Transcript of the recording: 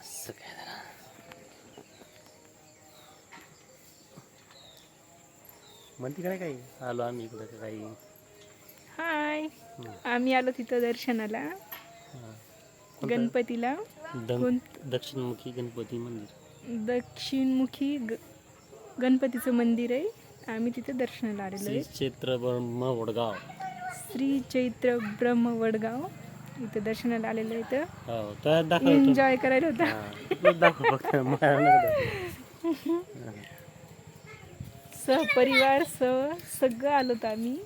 असं काय जरा. म्हणते काय? काही आलो आम्ही इकडं काही. हाय. आम्ही आलो तिथं दर्शनाला. हा. कोणतं? गणपतीला. दं- दक्षिणमुखी गणपती मंदिर. दक्षिणमुखी ग गणपतीचं मंदिर आहे. आम्ही तिथे दर्शनाला आलेलो श्री आहे. क्षेत्र ब्रह्म वडगाव. श्री चैत्र ब्रह्म वडगाव. इथं दर्शनाला आलेलो इथं. हो तर दाखव एन्जॉय करायला होता. हा, इकडं दाखव फक्त मला नको दाखवू. सहपरिवार सह सगळं आलो होतो आम्ही.